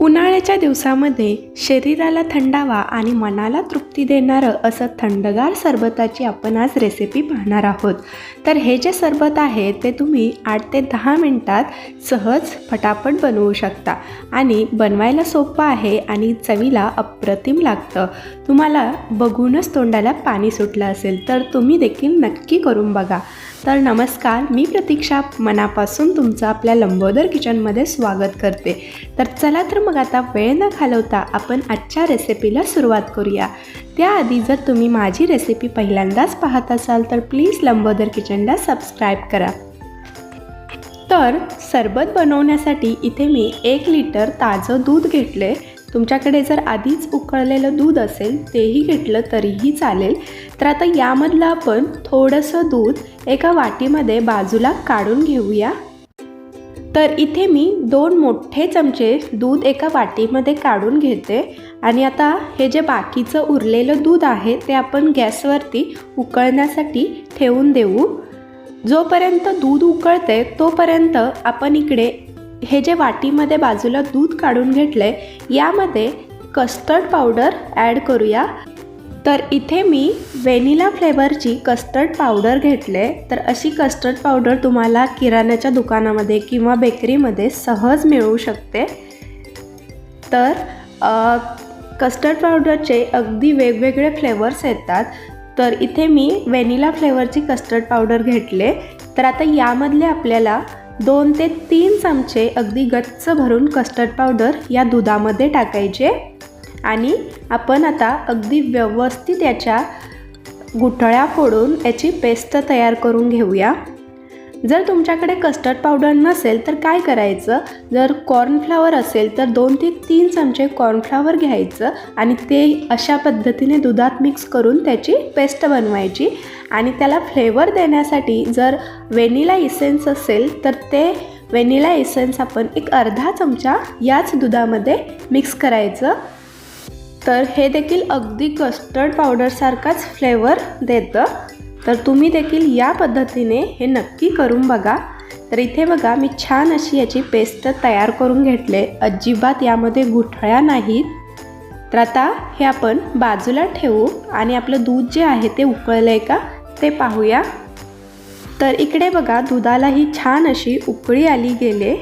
उन्हाळ्याच्या दिवसामध्ये शरीराला थंडावा आणि मनाला तृप्ती देणारं असं थंडगार सरबताची आपण आज रेसिपी पाहणार आहोत. तर हे जे सरबत आहे ते तुम्ही आठ ते दहा मिनटात सहज फटाफट बनवू शकता. आणि बनवायला सोपं आहे आणि चवीला अप्रतिम लागतं. तुम्हाला बघूनच तोंडाला पाणी सुटलं असेल तर तुम्ही देखील नक्की करून बघा. तर नमस्कार मी प्रतीक्षा. मनापासून तुमचं आपल्या लंबोदर किचनमध्ये स्वागत करते. तर चला तर मग आता वेळ न घालवता आपण आजच्या रेसिपीला सुरुवात करूया. त्याआधी जर तुम्ही माझी रेसिपी पहिल्यांदाच पाहत असाल तर प्लीज लंबोदर किचनला सबस्क्राईब करा. तर सरबत बनवण्यासाठी इथे मी एक लिटर ताजं दूध घेतले तुमच्याकडे जर आधीच उकळलेलं दूध असेल तेही घेतलं तरीही चालेल. तर आता यामधलं आपण थोडंसं दूध एका वाटीमध्ये बाजूला काढून घेऊया. तर इथे मी दोन मोठे चमचे दूध एका वाटीमध्ये काढून घेते. आणि आता हे जे बाकीचं उरलेलं दूध आहे ते आपण गॅसवरती उकळण्यासाठी ठेवून देऊ. जोपर्यंत दूध उकळते तोपर्यंत आपण इकडे हे जे वाटीमध्ये बाजूला दूध काढून घेतलं आहे यामध्ये कस्टर्ड पावडर ॲड करूया. तर इथे मी व्हेनिला फ्लेवरची कस्टर्ड पावडर घेतले तर अशी कस्टर्ड पावडर तुम्हाला किराण्याच्या दुकानामध्ये किंवा बेकरीमध्ये सहज मिळू शकते. तर कस्टर्ड पावडरचे अगदी वेगवेगळे फ्लेवर्स येतात. तर इथे मी व्हेनिला फ्लेवरची कस्टर्ड पावडर घेतले. तर आता यामधले आपल्याला दोन ते तीन चमचे अगदी गच्च भरून कस्टर्ड पावडर या दुधामध्ये टाकायचे. आणि आपण आता अगदी व्यवस्थित याच्या गुठळ्या फोडून याची पेस्ट तयार करून घेऊया. जर तुमच्याकडे कस्टर्ड पावडर नसेल तर काय करायचं? जर कॉर्नफ्लावर असेल तर दोन ते तीन चमचे कॉर्नफ्लावर घ्यायचं आणि ते अशा पद्धतीने दुधात मिक्स करून त्याची पेस्ट बनवायची. आणि त्याला फ्लेवर देण्यासाठी जर व्हेनिला इसेन्स असेल तर ते व्हेनिला इसेन्स आपण एक अर्धा चमचा याच दुधामध्ये मिक्स करायचं. तर हे देखील अगदी कस्टर्ड पावडरसारखाच फ्लेवर देतं. तर तुम्ही देखील या पद्धतीने हे नक्की करून बघा. तर इथे बघा मी छान अशी याची पेस्ट तयार करून घेतले. अजिबात यामध्ये गुठळ्या नाहीत. तर आता हे आपण बाजूला ठेवू आणि आपलं दूध जे आहे ते उकळलं आहे का ते पाहूया. तर इकडे बघा दुधालाही छान अशी उकळी आली गेले.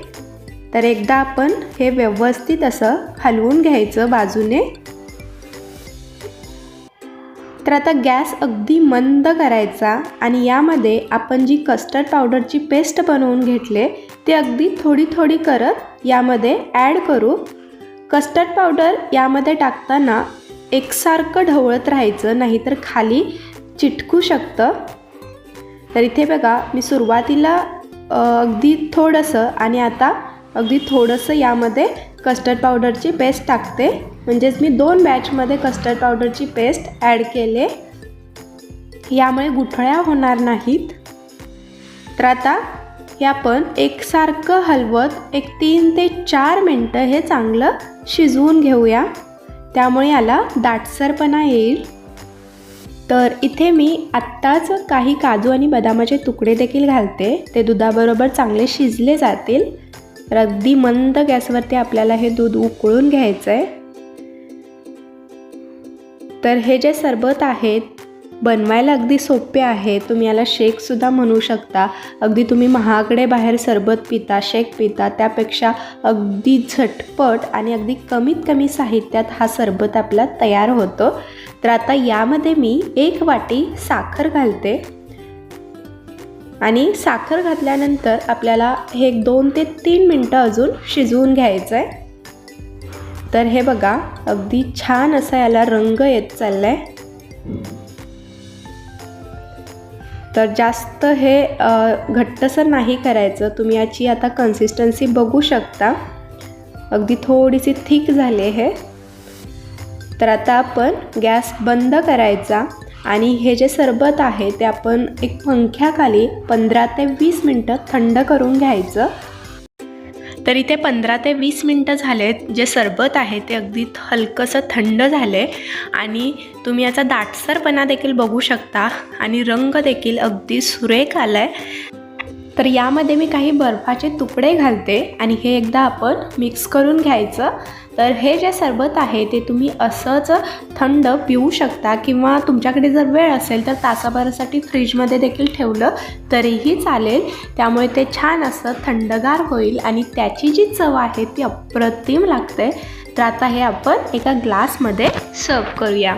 तर एकदा आपण हे व्यवस्थित असं हलवून घ्यायचं बाजूने. तर आता गॅस अगदी मंद करायचा आणि यामध्ये आपण जी कस्टर्ड पावडरची पेस्ट बनवून घेतले ते अगदी थोडी थोडी करत यामध्ये ॲड करू. कस्टर्ड पावडर यामध्ये टाकताना एकसारखं ढवळत राहायचं नाहीतर खाली चिटकू शकतं. तर इथे बघा मी सुरुवातीला अगदी थोडंसं आणि आता अगदी थोडंसं यामध्ये कस्टर्ड पावडरची पेस्ट टाकते. म्हणजेच मी दोन बॅचमध्ये कस्टर्ड पावडरची पेस्ट ॲड केले. यामुळे गुठळ्या होणार नाहीत. तर आता हे आपण एकसारखं हलवत एक तीन ते चार मिनटं हे चांगलं शिजवून घेऊया. त्यामुळे याला दाटसरपणा येईल. तर इथे मी आत्ताच काही काजू आणि बदामाचे तुकडे देखील घालते. ते दुधाबरोबर चांगले शिजले जातील. तर अगदी मंद गॅसवरती आपल्याला हे दूध उकळून घ्यायचं आहे तर हे जे सरबत आहेत बनवायला अगदी सोपे आहे. तुम्ही याला शेकसुद्धा म्हणू शकता. अगदी तुम्ही महागडे बाहेर सरबत पिता शेक पिता त्यापेक्षा अगदी झटपट आणि अगदी कमीत कमी साहित्यात हा सरबत आपला तयार होतो. तर आता यामध्ये मी एक वाटी साखर घालते. आणि साखर घातल्यानंतर आपल्याला हे दोन ते तीन मिनटं अजून शिजवून घ्यायचं आहे तर हे बघा अगदी छान असा याला रंग येत चालला आहे तर जास्त हे घट्टसर नाही करायचं. तुम्ही याची आता कन्सिस्टन्सी बघू शकता. अगदी थोडीशी थिक झाले हे. तर आता आपण गॅस बंद करायचा आणि हे जे सरबत आहे ते आपण एक पंख्याखाली पंधरा ते वीस मिनटं थंड करून घ्यायचं. तर इथे पंधरा ते वीस मिनटं झालेत. जे सरबत आहे ते अगदी हलकंसं थंड झालं आहे आणि तुम्ही याचा दाटसरपणा देखील बघू शकता. आणि रंग देखील अगदी सुरेख आला आहे तर यामध्ये मी काही बर्फाचे तुकडे घालते आणि हे एकदा आपण मिक्स करून घ्यायचं. तर हे जे सरबत आहे ते तुम्ही असंच थंड पिऊ शकता किंवा तुमच्याकडे जर वेळ असेल तर तासाभरासाठी फ्रीजमध्ये देखील ठेवलं तरीही चालेल. त्यामुळे ते छान असं थंडगार होईल आणि त्याची जी चव आहे ती अप्रतिम लागते. तर आता हे आपण एका ग्लासमध्ये सर्व करूया.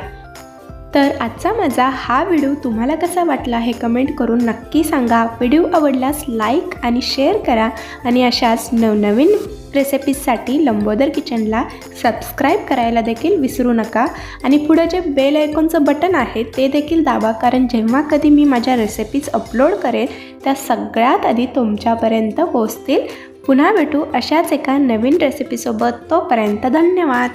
तर आजचा माझा हा व्हिडिओ तुम्हाला कसा वाटला हे कमेंट करून नक्की सांगा. व्हिडिओ आवडल्यास लाईक आणि शेअर करा आणि अशाच नवनवीन रेसिपीजसाठी लंबोदर किचनला सबस्क्राईब करायला देखील विसरू नका. आणि पुढं जे बेल आयकॉनचं बटन आहे ते देखील दाबा कारण जेव्हा कधी मी माझ्या रेसिपीज अपलोड करेन त्या सगळ्यात आधी तुमच्यापर्यंत पोहोचतील. पुन्हा भेटू अशाच एका नवीन रेसिपीसोबत. तोपर्यंत धन्यवाद.